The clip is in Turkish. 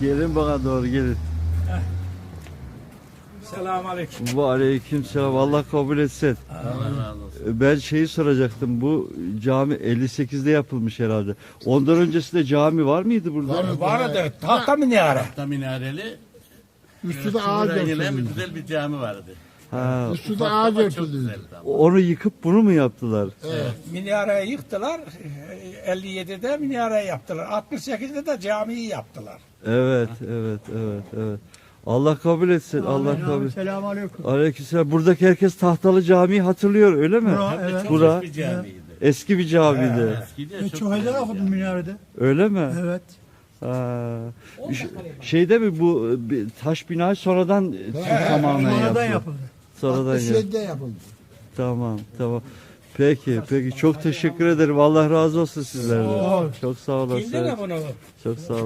Gelin, bana doğru gelin. Selamun aleyküm. Bu aleyküm selam. Allah kabul etsin. Allah razı olsun. Ben şeyi soracaktım. Bu cami 58'de yapılmış herhalde. Ondan öncesinde cami var mıydı burada? Var. Vardı tahta minare. Tahta minareli. Üstü de ağaç güzel bir cami vardı. Ha, Üstü de ağaç Ama çok örtülü. güzeldi ama. onu yıkıp bunu mu yaptılar? Minareyi yıktılar. 57'de minare yaptılar. 68'de de camiyi yaptılar. Evet, evet, evet, evet. Allah kabul etsin. Allah kabul. Selamun aleyküm. Aleykümselam. Buradaki herkes tahtalı camiyi hatırlıyor öyle mi? Bura, de evet. çok Bura- eski bir camiydi. Eski bir camiydi. Eskiydi, Ben çok çok güzel okudum cami. minarede. Öyle mi? Evet. Ha. Ş- Şeyde mi bu e, bir taş bina sonradan tamamen Sonradan yapıldı? yapıldı. Sonradan yapıldı. 67'de yapıldı. Tamam, tamam. Peki, peki. Çok teşekkür ederim. Allah razı olsun sizlerden. Çok sağ olasın. ne bunu? Çok sağ ol.